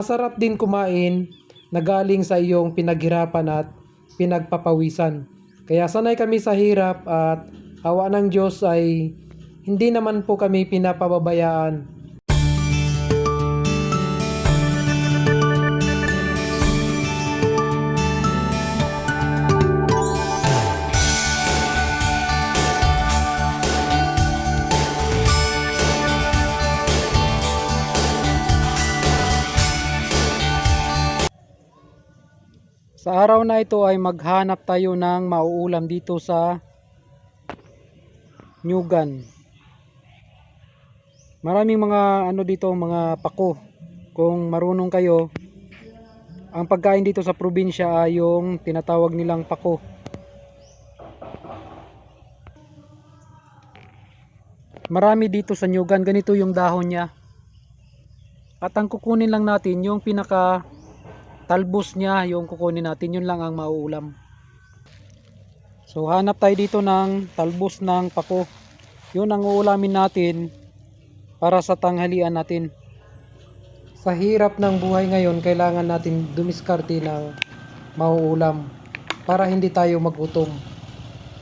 Masarap din kumain na galing sa iyong pinaghirapan at pinagpapawisan. Kaya sanay kami sa hirap at awa ng Diyos ay hindi naman po kami pinapababayaan. Sa araw na ito ay maghanap tayo ng mauulam dito sa Nyugan. Maraming mga ano dito, mga pako. Kung marunong kayo, ang pagkain dito sa probinsya ay yung tinatawag nilang pako. Marami dito sa Nyugan, ganito yung dahon niya. At ang kukunin lang natin yung pinaka talbos niya yung kukunin natin yun lang ang mauulam. So hanap tayo dito ng talbos ng pako. Yun ang uulamin natin para sa tanghalian natin. Sa hirap ng buhay ngayon kailangan natin dumiskarte ng mauulam para hindi tayo magutom.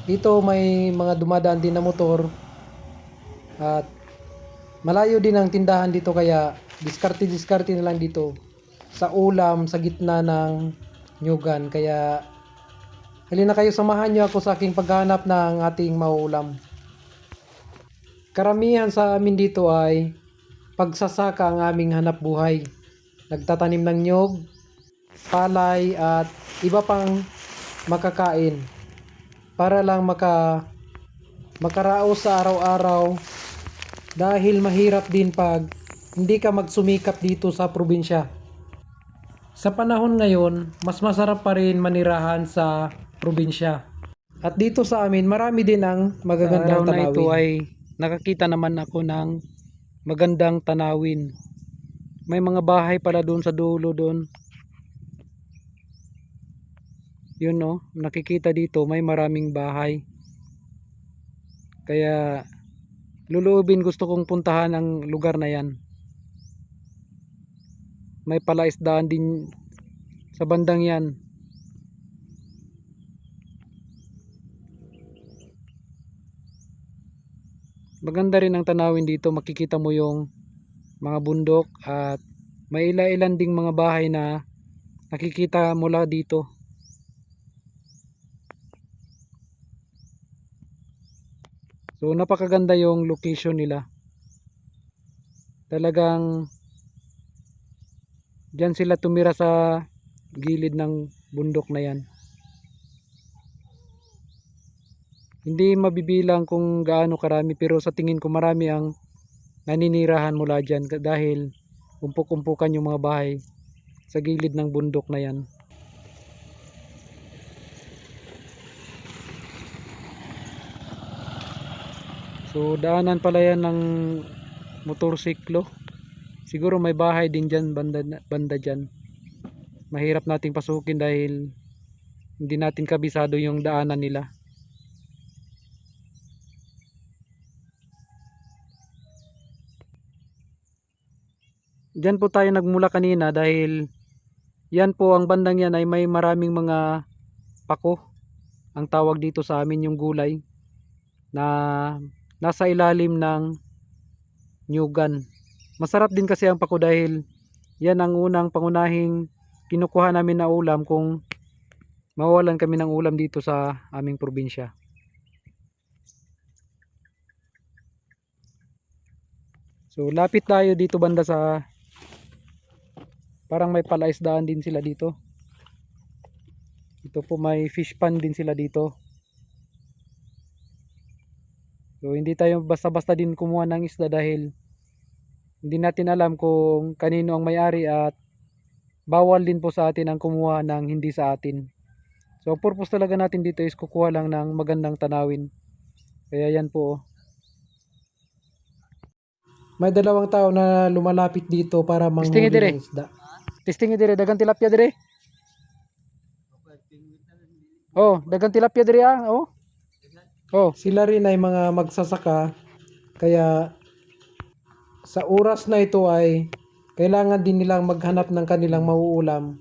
Dito may mga dumadaan din na motor at malayo din ang tindahan dito kaya diskarte diskarte na lang dito sa ulam sa gitna ng nyugan. Kaya halina kayo samahan niyo ako sa aking paghanap ng ating mauulam. Karamihan sa amin dito ay pagsasaka ang aming hanap buhay. Nagtatanim ng nyog, palay at iba pang makakain para lang maka makaraos sa araw-araw dahil mahirap din pag hindi ka magsumikap dito sa probinsya. Sa panahon ngayon, mas masarap pa rin manirahan sa probinsya. At dito sa amin, marami din ang magagandang araw na tanawin. ito ay nakakita naman ako ng magandang tanawin. May mga bahay pala doon sa dulo doon. Yun no, nakikita dito may maraming bahay. Kaya luluubin gusto kong puntahan ang lugar na yan. May palaisdaan din sa bandang yan. Maganda rin ang tanawin dito, makikita mo yung mga bundok at may ila-ilan ding mga bahay na nakikita mula dito. So napakaganda yung location nila. Talagang diyan sila tumira sa gilid ng bundok na yan. Hindi mabibilang kung gaano karami pero sa tingin ko marami ang naninirahan mula dyan dahil umpok-umpukan yung mga bahay sa gilid ng bundok na yan. So daanan pala yan ng motorsiklo. Siguro may bahay din dyan banda, banda dyan. Mahirap nating pasukin dahil hindi natin kabisado yung daanan nila. Diyan po tayo nagmula kanina dahil yan po ang bandang yan ay may maraming mga pako. Ang tawag dito sa amin yung gulay na nasa ilalim ng nyugan. Masarap din kasi ang pako dahil yan ang unang pangunahing kinukuha namin na ulam kung mawalan kami ng ulam dito sa aming probinsya. So lapit tayo dito banda sa parang may palaisdaan din sila dito. Ito po may fish pond din sila dito. So hindi tayo basta-basta din kumuha ng isda dahil hindi natin alam kung kanino ang may-ari at bawal din po sa atin ang kumuha ng hindi sa atin. So purpose talaga natin dito is kukuha lang ng magandang tanawin. Kaya yan po. oh. May dalawang tao na lumalapit dito para manghuli ng isda. Testing dire dagang tilapia dire. Oh, dagang tilapia dire ah. Oh. Oh, Sila rin ay mga magsasaka kaya sa oras na ito ay kailangan din nilang maghanap ng kanilang mauulam.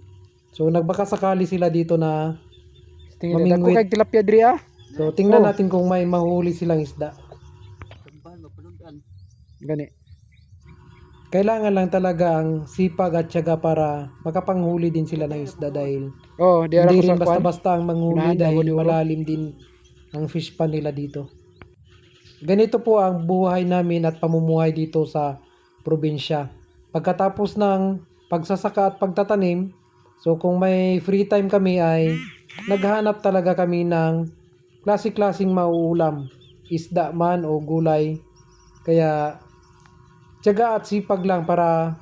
So nagbaka sakali sila dito na Tingnan. Ako kay tilapia diri ah. so tingnan Oh. natin kung may mahuli silang isda. Gani. Kailangan lang talaga ang sipag at tiyaga para makapanghuli din sila ng isda dahil Oh, di hindi rin basta-basta ang manghuli Unahan, dahil huli-huli. malalim din ang fish pan nila dito. Ganito po ang buhay namin at pamumuhay dito sa probinsya. Pagkatapos ng pagsasaka at pagtatanim, so kung may free time kami ay naghahanap talaga kami ng klase-klaseng mauulam, isda man o gulay. Kaya tiyaga at sipag lang para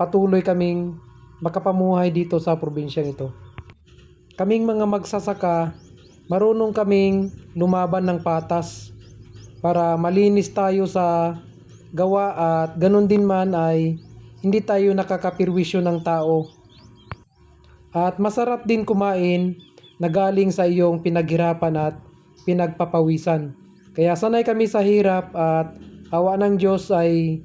patuloy kaming makapamuhay dito sa probinsyang ito. Kaming mga magsasaka, marunong kaming lumaban ng patas para malinis tayo sa gawa at ganun din man ay hindi tayo nakakapirwisyo ng tao. At masarap din kumain na galing sa iyong pinaghirapan at pinagpapawisan. Kaya sanay kami sa hirap at awa ng Diyos ay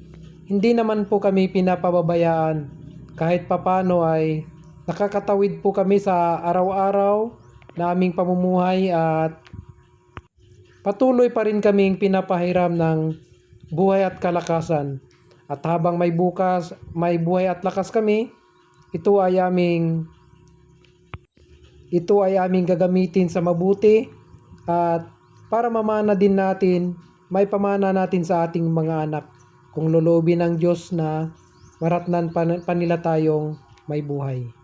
hindi naman po kami pinapababayaan. Kahit papano ay nakakatawid po kami sa araw-araw na aming pamumuhay at patuloy pa rin kaming pinapahiram ng buhay at kalakasan. At habang may bukas, may buhay at lakas kami, ito ay aming ito ay aming gagamitin sa mabuti at para mamana din natin, may pamana natin sa ating mga anak kung lulubin ng Diyos na maratnan pa nila tayong may buhay.